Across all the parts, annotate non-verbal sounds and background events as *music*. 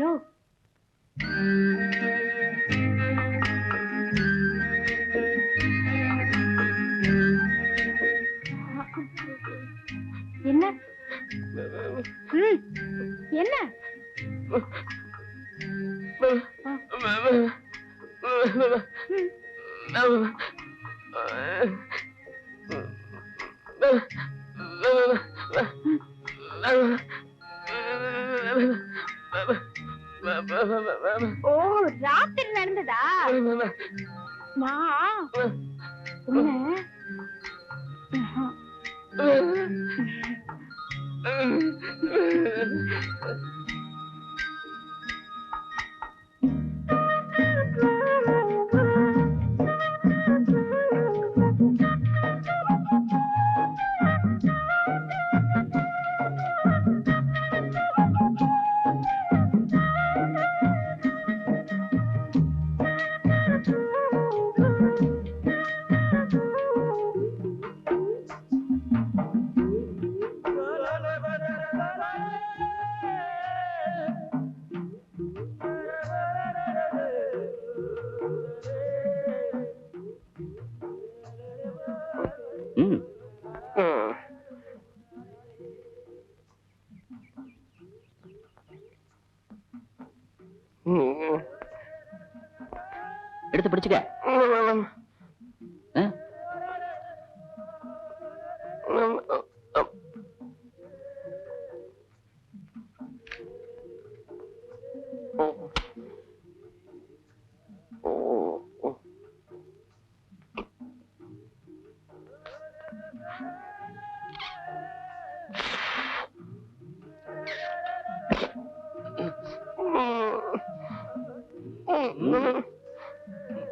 யோ என்ன? என்ன? ஓ எடுத்து பிடிச்சுக்க Mm-hmm.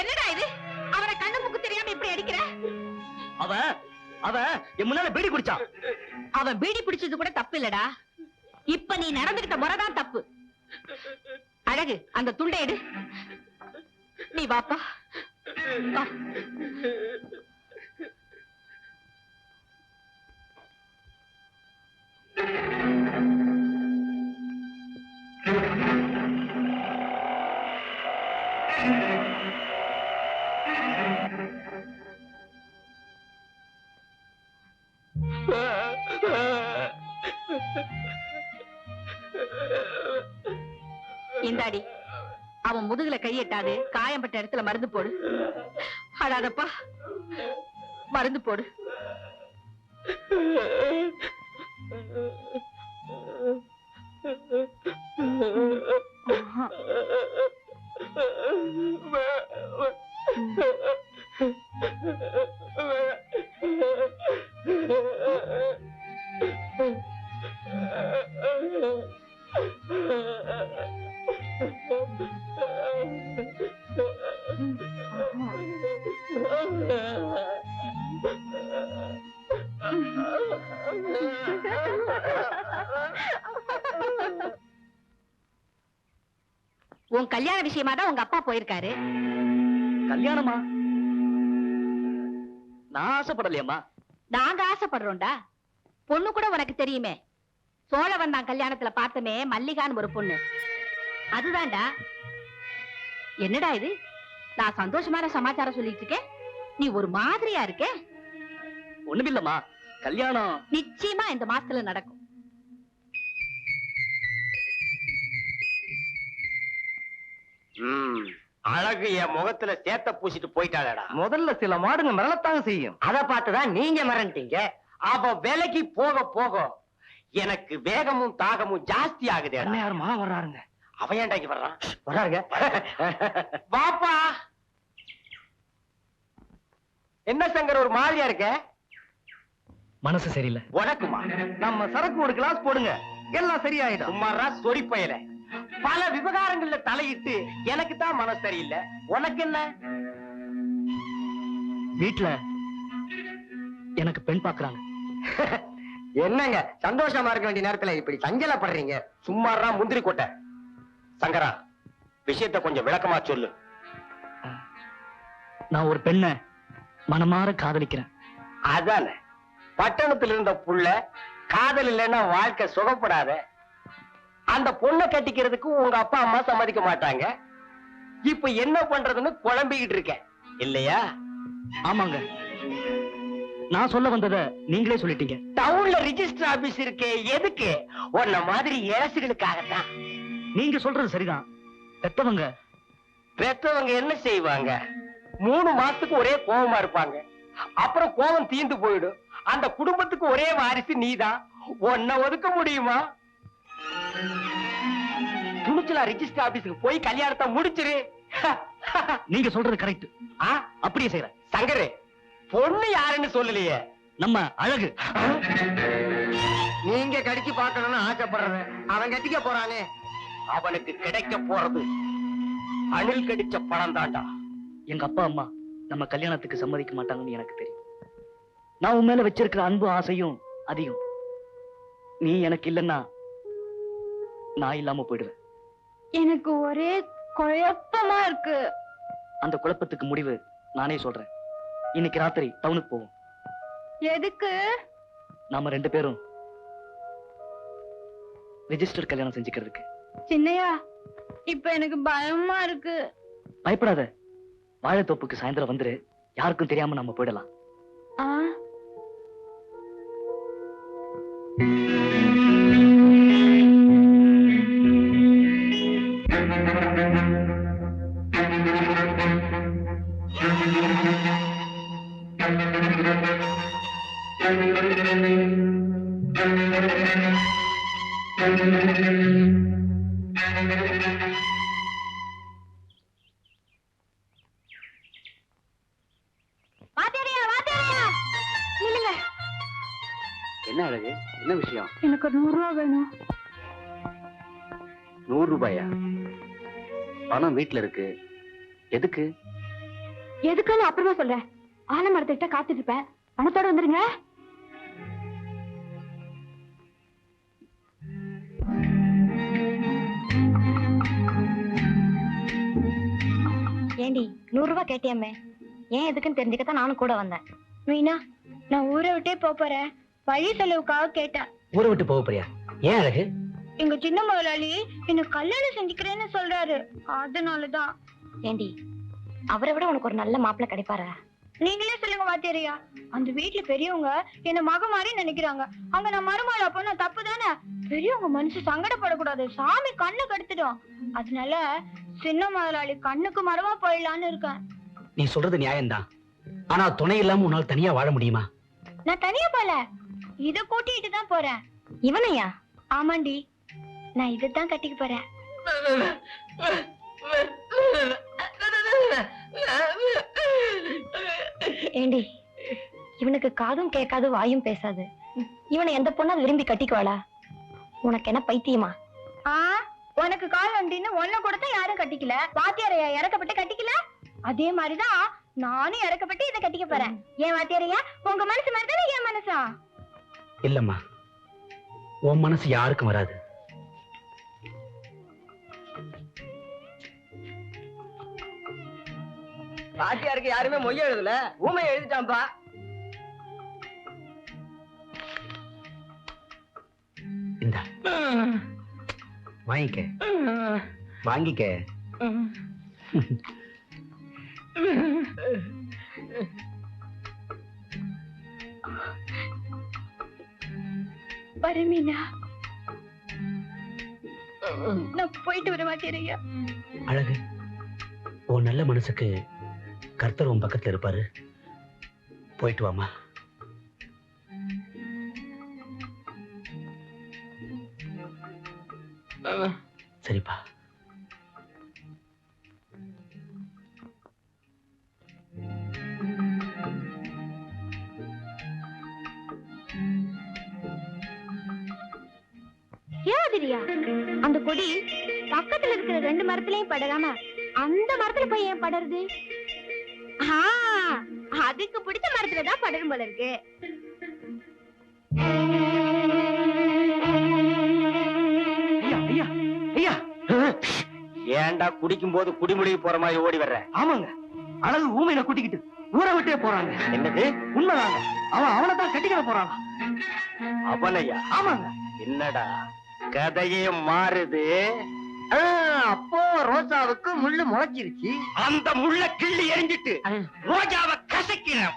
என்னடா இது? அவரை கண்ணு முக்கு தெரியாம இப்படி அடிக்கிற? அவ அவ என் முன்னால பீடி குடிச்சான் அவன் பீடி பிடிச்சது கூட தப்பு இல்லடா. இப்ப நீ நடந்துகிட்ட முறைதான் தப்பு. அழகு அந்த துண்டை எடு. நீ வாப்பா. முதுகுல கையெட்டாது காயம்பட்ட இடத்துல மருந்து போடு. அழாதப்பா. மருந்து போடு. ஆஹா. கல்யாணமா? நான் ஆசைப்படலையம்மா. நாங்க ஆசைப்படுறோம்டா. பொண்ணு கூட உனக்கு தெரியுமே. சோழவன் தான் கல்யாணத்துல பார்த்தமே மல்லிகான்னு ஒரு பொண்ணு. அதுதான்டா. என்னடா இது? நான் சந்தோஷமான சமாச்சாரம் சொல்லிட்டு இருக்கேன். நீ ஒரு மாதிரியா இருக்க? ஒண்ணுமில்லம்மா. கல்யாணம். நிச்சயமா இந்த மாசத்துல நடக்கும். ம், அழகு என் முகத்துல சேத்த பூசிட்டு போயிட்டாளடா. முதல்ல சில மாடுங்க மிரளத்தாங்க செய்யும். அதை பார்த்துதான் நீங்க மிரண்டீங்க அப்ப விலைக்கு போக போக எனக்கு வேகமும் தாகமும் ஜாஸ்தி ஆகுது யார் மா வர்றாருங்க? அவன் ஏன்டாக்கி வர்றான்? வர்றாருங்க. பாப்பா என்ன சங்கர் ஒரு மாதிரியா இருக்க? மனசு சரியில்லை. உனக்குமா? நம்ம சரக்கு ஒரு கிளாஸ் போடுங்க. எல்லாம் சரியாயிடும். சும்மாரா சொறி பயலை. பல விவகாரங்கள்ல தலையிட்டு எனக்கு தான் மனசு சரியில்லை. உனக்கு என்ன? வீட்டுல எனக்கு பெண் பாக்குறாங்க. *laughs* என்னங்க? சந்தோஷமா இருக்க வேண்டிய நேரத்துல இப்படி சஞ்சலப்படுறீங்க? சும்மாரா முந்திரி கொட்டை. சங்கரா விஷயத்த கொஞ்சம் விளக்கமா சொல்லு. நான் ஒரு பெண்ணை மனமாற காதலிக்கிறேன். அதானே? பட்டணத்துல இருந்த புள்ள காதல் இல்லைன்னா வாழ்க்கை சுகப்படாத. அந்த பொண்ணை கட்டிக்கிறதுக்கு உங்க அப்பா அம்மா சம்மதிக்க மாட்டாங்க. இப்ப என்ன பண்றதுன்னு குழம்பிக்கிட்டு இருக்க இல்லையா? ஆமாங்க. நான் சொல்ல வந்ததை நீங்களே சொல்லிட்டீங்க. டவுன்ல ரிஜிஸ்டர் ஆபீஸ் இருக்கே எதுக்கு? உன்ன மாதிரி ஏசுகளுக்காகத்தான் நீங்க சொல்றது சரிதான். பெத்தவங்க. பெத்தவங்க என்ன செய்வாங்க? மூணு மாசத்துக்கு ஒரே கோவமா இருப்பாங்க. அப்புறம் கோவம் தீந்து போயிடும். அந்த குடும்பத்துக்கு ஒரே வாரிசு நீதான். உன்னை ஒதுக்க முடியுமா? துணிச்சலா ரிஜிஸ்டர் ஆபீஸுக்கு போய் கல்யாணத்தை முடிச்சிரு. நீங்க சொல்றது கரெக்ட் அப்படியே செய்யறேன் சங்கரு பொண்ணு யாருன்னு சொல்லலையே. நம்ம அழகு. நீங்க கடிச்சு பார்க்கணும்னு ஆசைப்படுறது அவன் கட்டிக்க போறானே. அவனுக்கு கிடைக்க போறது அணில் கடிச்ச பணம் தாண்டா. எங்க அப்பா அம்மா நம்ம கல்யாணத்துக்கு சம்மதிக்க மாட்டாங்கன்னு எனக்கு தெரியும். நான் உன் மேல வச்சிருக்கிற அன்பு ஆசையும் அதிகம். நீ எனக்கு இல்லைன்னா நான் இல்லாம போயிடுவேன். எனக்கு ஒரே குழப்பமா இருக்கு. அந்த குழப்பத்துக்கு முடிவு நானே சொல்றேன். இன்னைக்கு ராத்திரி டவுனுக்கு போவோம். எதுக்கு? நாம ரெண்டு பேரும் ரெஜிஸ்டர் கல்யாணம் செஞ்சுக்கிறதுக்கு. சின்னையா இப்ப எனக்கு பயமா இருக்கு. பயப்படாத. வாழைத்தோப்புக்கு சாயந்தரம் வந்துரு. யாருக்கும் தெரியாம நம்ம போயிடலாம். ஆ? வாத்தியாரையா என்ன அழகு? என்ன விஷயம்? எனக்கு ஒரு நூறு ரூபா வேணும். நூறு ரூபாயா? பணம் வீட்டுல இருக்கு. எதுக்கு? எதுக்குன்னு அப்புறமா சொல்றேன். ஆலமரத்துக்கிட்ட காத்துட்டு இருப்பேன். பணத்தோட வந்துருங்க. ஏண்டி நூறு ரூபாய் கேட்டியாமே? ஏன் எதுக்குன்னு தெரிஞ்சுக்கத்தான் நானும் கூட வந்தேன். மீனா நான் ஊரை விட்டே போறேன். வழி செலவுக்காக கேட்டேன். ஊரை விட்டு போக போறியா? ஏன் அழகு? எங்க சின்ன முதலாளி என்ன கல்யாணம் செஞ்சுக்கிறேன்னு சொல்றாரு. அதனாலதான். ஏண்டி அவரை விட உனக்கு ஒரு நல்ல மாப்பிள்ளை கிடைப்பாரா? நீங்களே சொல்லுங்க வாத்தியாரியா அந்த வீட்டுல பெரியவங்க என்ன மக மாதிரி நினைக்கிறாங்க. அங்க நான் மருமகளா போனா தப்பு தானே? பெரியவங்க மனசு சங்கடப்படக்கூடாது. சாமி கண்ணு கெடுத்துடும். அதனால சின்ன முதலாளி கண்ணுக்கு மரமா போயிடலான்னு இருக்கேன். நீ சொல்றது நியாயம்தான். ஆனா துணை இல்லாம உன்னால தனியா வாழ முடியுமா? நான் தனியா போல. இத கூட்டிட்டு தான் போறேன். இவனையா? ஆமாண்டி. நான் இதைத்தான் கட்டிக்க போறேன். ஏண்டி இவனுக்கு காதும் கேட்காது வாயும் பேசாது. இவனை எந்த பொண்ணா விரும்பி கட்டிக்குவாளா உனக்கு என்ன பைத்தியமா? உனக்கு கால் வண்டின்னு ஒன்ன கொடுத்தா யாரும் கட்டிக்கல? வாத்தியாரையா இறக்கப்பட்டு கட்டிக்கல? அதே மாதிரிதான் நானும் இறக்கப்பட்டு இதை கட்டிக்க போறேன். ஏன் வாத்தியாரையா? உங்க மனசு மாதிரி என் மனசா? இல்லம்மா. உன் மனசு யாருக்கும் வராது. பாட்டியாருக்கு யாருமே மொய் எழுதல. ஊமை எழுதிட்டான்பா. இந்த. வாங்கிக்க. வாங்கிக்க. *laughs* வரமீனா நான் போயிட்டு வர மாட்டேறியா அழகு உன் நல்ல மனசுக்கு கர்த்தர் உன் பக்கத்துல இருப்பாரு. போயிட்டு வாமா சரிப்பா. மரத்துலயும் படராம அந்த மரத்துல போய் ஏன் படருது ஆ, அதுக்கு பிடிச்ச மரத்துல தான் படரும் போல இருக்கு. ஏன்டா குடிக்கும் போது குடிமுடிக்கு போற மாதிரி ஓடி வர்ற? ஆமாங்க. அழகு ஊமையில கூட்டிக்கிட்டு ஊரை விட்டே போறாங்க. என்னது? உண்மைதாங்க. அவன் அவனை தான் கட்டிக்கிற போறான். அவனையா? ஆமாங்க. என்னடா? கதையே மாறுது. அப்போ ரோசாவுக்கு முள்ளு முளைச்சிருச்சு. அந்த முள்ள கிள்ளி எரிஞ்சிட்டு ரோஜாவை கசக்கிறேன்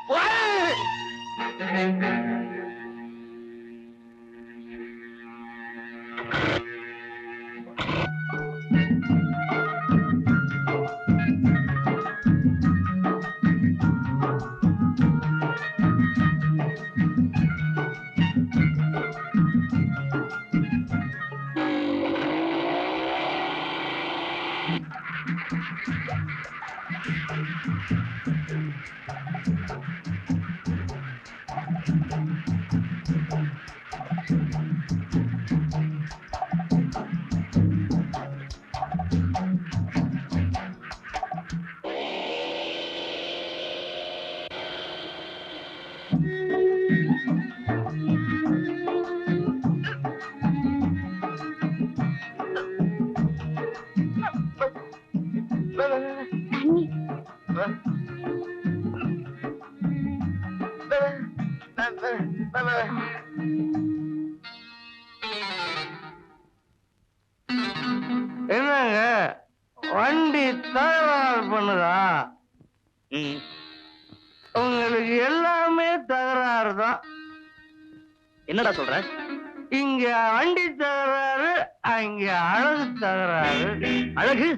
தான் என்னடா சொல்ற? இங்க வண்டி தகராறு அங்க அழகு தகராறு. அழகு?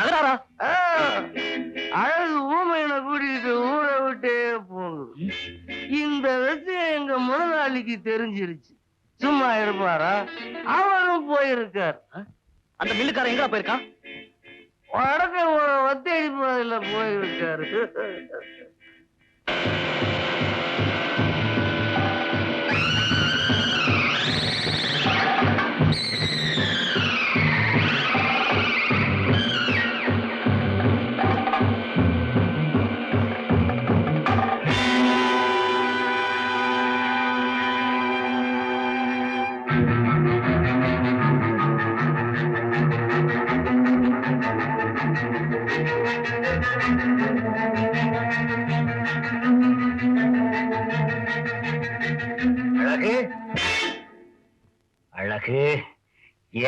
தகராறா? அழகு ஊமையில கூட்டிட்டு ஊரை விட்டே போகுது. இந்த விஷயம் எங்க முதலாளிக்கு தெரிஞ்சிருச்சு. சும்மா இருப்பாரா? அவரும் போயிருக்கார். அந்த மில்லுக்காரன் எங்கடா போயிருக்கான்? வடக்க ஒத்தடி பாதையில போயிருக்காரு.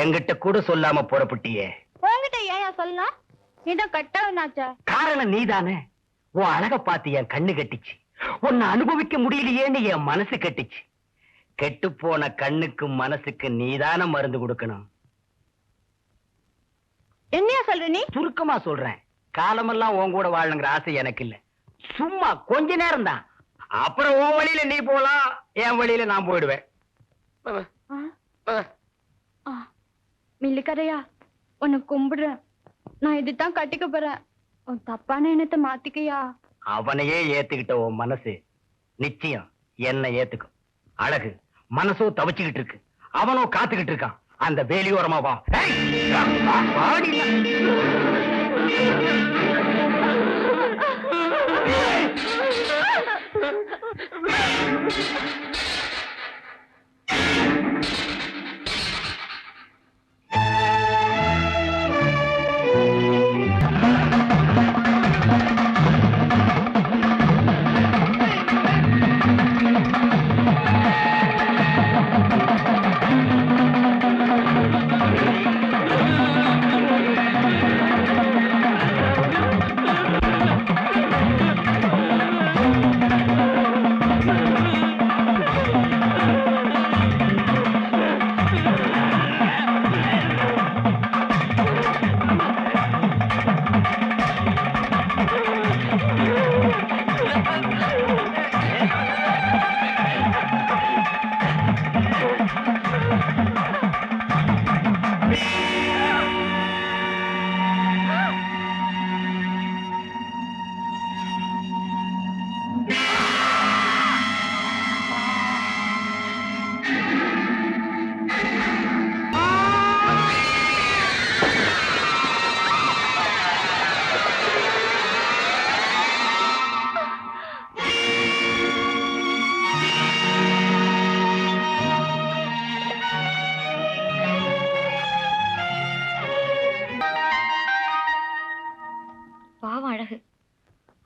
என்கிட்ட கூட சொல்லாம புறப்பட்டியே உங்ககிட்ட ஏன் சொல்லலாம் இதான் கட்டவனாச்சா காரணம் நீதானே? உன் அழக பார்த்து என் கண்ணு கட்டிச்சு. உன்னை அனுபவிக்க முடியலையேன்னு என் மனசு கட்டிச்சு. கெட்டு போன கண்ணுக்கு மனசுக்கு நீதான மருந்து கொடுக்கணும். என்னையா சொல்ற நீ? சுருக்கமா சொல்றேன். காலமெல்லாம் உன் கூட வாழணுங்கிற ஆசை எனக்கு இல்ல. சும்மா கொஞ்ச நேரம் தான் அப்புறம் உன் வழியில நீ போலாம் என் வழியில நான் போயிடுவேன். மில்லிக்கரையா உன்னை கும்பிடுறேன். நான் இதுதான் கட்டிக்கப் போறேன். உன் தப்பான என்னத்த மாத்திக்கையா? அவனையே ஏத்துக்கிட்ட உன் மனசு நிச்சயம் என்ன ஏத்துக்கும். அழகு மனசோ தவிச்சுக்கிட்டு இருக்கு. அவனும் காத்துக்கிட்டு இருக்கான். அந்த வேலியோரமா வா. பாடி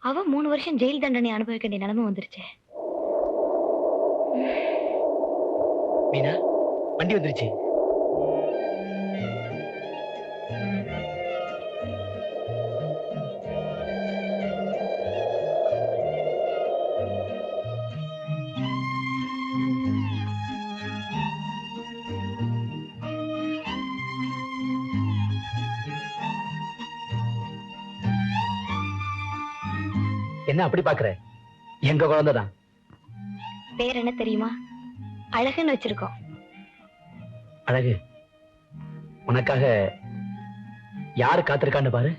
அவ மூணு வருஷம் ஜெயில் தண்டனை அனுபவிக்க வேண்டிய நிலைமை வந்துருச்சு. மீனா வண்டி வந்துருச்சு. என்ன அப்படி பாக்குற? எங்க குழந்தைதான். பேர் என்ன தெரியுமா? அழகுன்னு வச்சிருக்கோம். அழகு. உனக்காக யாரு காத்திருக்கான்னு பாரு.